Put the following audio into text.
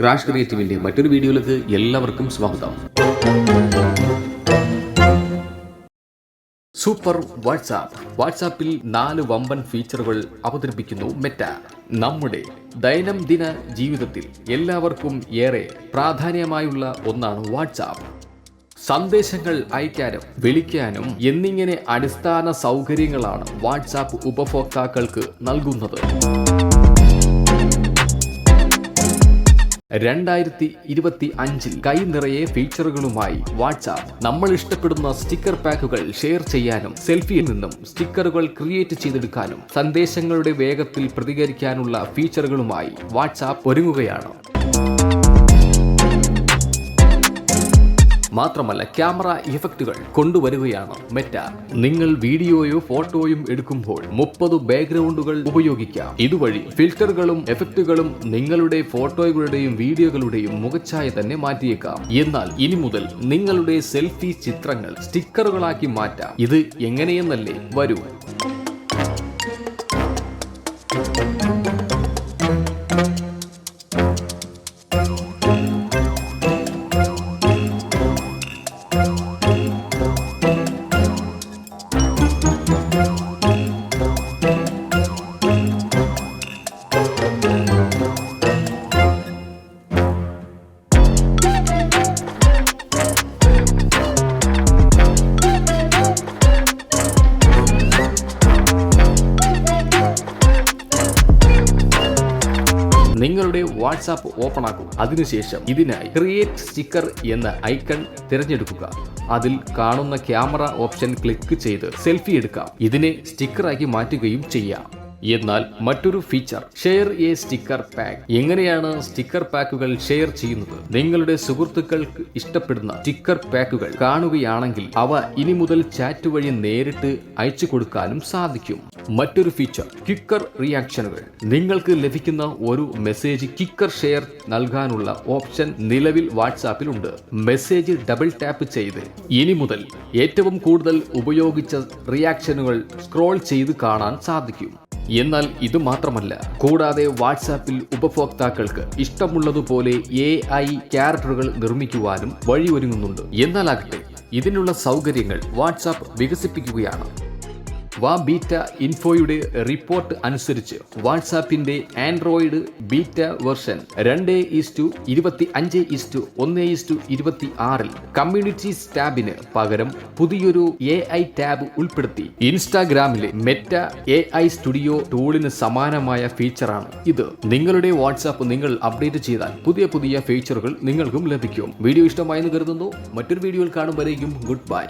Crash ക്രിയേറ്റീവിന്റെ മറ്റൊരു വീഡിയോയിലേക്ക് എല്ലാവർക്കും സ്വാഗതം. Super WhatsApp. വാട്സാപ്പിൽ നാല് വമ്പൻ ഫീച്ചറുകൾ അവതരിപ്പിക്കുന്നു മെറ്റ. നമ്മുടെ ദൈനംദിന ജീവിതത്തിൽ എല്ലാവർക്കും ഏറെ പ്രാധാന്യമായുള്ള ഒന്നാണ് വാട്സാപ്പ്. സന്ദേശങ്ങൾ അയക്കാനും വിളിക്കാനും എന്നിങ്ങനെ അടിസ്ഥാന സൗകര്യങ്ങളാണ് വാട്സാപ്പ് ഉപഭോക്താക്കൾക്ക് നൽകുന്നത്. രണ്ടായിരത്തി ഇരുപത്തി അഞ്ചിൽ കൈ നിറയെ ഫീച്ചറുകളുമായി വാട്സാപ്പ്. നമ്മൾ ഇഷ്ടപ്പെടുന്ന സ്റ്റിക്കർ പാക്കുകൾ ഷെയർ ചെയ്യാനും സെൽഫിയിൽ നിന്നും സ്റ്റിക്കറുകൾ ക്രിയേറ്റ് ചെയ്തെടുക്കാനും സന്ദേശങ്ങളുടെ വേഗത്തിൽ പ്രതികരിക്കാനുള്ള ഫീച്ചറുകളുമായി വാട്സാപ്പ് ഒരുങ്ങുകയാണ്. മാത്രമല്ല ക്യാമറ ഇഫക്റ്റുകൾ കൊണ്ടുവരികയാണ് മെറ്റ. നിങ്ങൾ വീഡിയോയോ ഫോട്ടോയും എടുക്കുമ്പോൾ മുപ്പത് ബാക്ക്ഗ്രൗണ്ടുകൾ ഉപയോഗിക്കാം. ഇതുവഴി ഫിൽറ്ററുകളും എഫക്റ്റുകളും നിങ്ങളുടെ ഫോട്ടോകളുടെയും വീഡിയോകളുടെയും മുഖച്ഛായ തന്നെ മാറ്റിയേക്കാം. എന്നാൽ ഇനി മുതൽ നിങ്ങളുടെ സെൽഫി ചിത്രങ്ങൾ സ്റ്റിക്കറുകളാക്കി മാറ്റാം. ഇത് എങ്ങനെയെന്നല്ലേ വരൂ. നിങ്ങളുടെ വാട്സാപ്പ് ഓപ്പൺ ആക്കുക അതിനുശേഷം ഇതിനായി ക്രിയേറ്റ് സ്റ്റിക്കർ എന്ന ഐക്കൺ തിരഞ്ഞെടുക്കുക. അതിൽ കാണുന്ന ക്യാമറ ഓപ്ഷൻ ക്ലിക്ക് ചെയ്ത് സെൽഫി എടുക്കാം. ഇതിനെ സ്റ്റിക്കറാക്കി മാറ്റുകയും ചെയ്യാം. എന്നാൽ മറ്റൊരു feature share a sticker pack എങ്ങനെയാണ് സ്റ്റിക്കർ പാക്കുകൾ ഷെയർ ചെയ്യുന്നത്? നിങ്ങളുടെ സുഹൃത്തുക്കൾക്ക് ഇഷ്ടപ്പെടുന്ന സ്റ്റിക്കർ പാക്കുകൾ കാണുകയാണെങ്കിൽ അവ ഇനി മുതൽ ചാറ്റ് വഴി നേരിട്ട് അയച്ചു കൊടുക്കാനും സാധിക്കും. മറ്റൊരു ഫീച്ചർ കിക്കർ റിയാക്ഷനുകൾ നിങ്ങൾക്ക് ലഭിക്കുന്ന ഒരു മെസ്സേജ് കിക്കർ ഷെയർ നൽകാനുള്ള ഓപ്ഷൻ നിലവിൽ വാട്സാപ്പിൽ ഉണ്ട് മെസ്സേജ് ഡബിൾ ടാപ്പ് ചെയ്ത് ഇനി മുതൽ ഏറ്റവും കൂടുതൽ ഉപയോഗിച്ച റിയാക്ഷനുകൾ സ്ക്രോൾ ചെയ്ത് കാണാൻ സാധിക്കും. എന്നാൽ ഇത് മാത്രമല്ല കൂടാതെ വാട്സാപ്പിൽ ഉപഭോക്താക്കൾക്ക് ഇഷ്ടമുള്ളതുപോലെ എ ഐ ക്യാരക്ടറുകൾ നിർമ്മിക്കുവാനും വഴിയൊരുങ്ങുന്നുണ്ട്. എന്നാലാകട്ടെ ഇതിനുള്ള സൗകര്യങ്ങൾ വാട്സാപ്പ് വികസിപ്പിക്കുകയാണ്. വാ ബീറ്റ ഇൻഫോയുടെ റിപ്പോർട്ട് അനുസരിച്ച് വാട്സാപ്പിന്റെ ആൻഡ്രോയിഡ് ബീറ്റ വെർഷൻ രണ്ട് ഈസ്റ്റു ഇരുപത്തി അഞ്ച് ഈസ്റ്റു ഒന്ന് ഈസ്റ്റു ഇരുപത്തി ആറിൽ കമ്മ്യൂണിറ്റീസ് ടാബിന് പകരം പുതിയൊരു എ ഐ ടാബ് ഉൾപ്പെടുത്തി. ഇൻസ്റ്റാഗ്രാമിലെ മെറ്റ എ ഐ സ്റ്റുഡിയോ ടൂളിന് സമാനമായ ഫീച്ചറാണ് ഇത്. നിങ്ങളുടെ വാട്സാപ്പ് നിങ്ങൾ അപ്ഡേറ്റ് ചെയ്താൽ പുതിയ പുതിയ ഫീച്ചറുകൾ നിങ്ങൾക്കും ലഭിക്കും. വീഡിയോ ഇഷ്ടമായെന്ന് കരുതുന്നു. മറ്റൊരു വീഡിയോയിൽ കാണുമ്പോഴേക്കും ഗുഡ് ബൈ.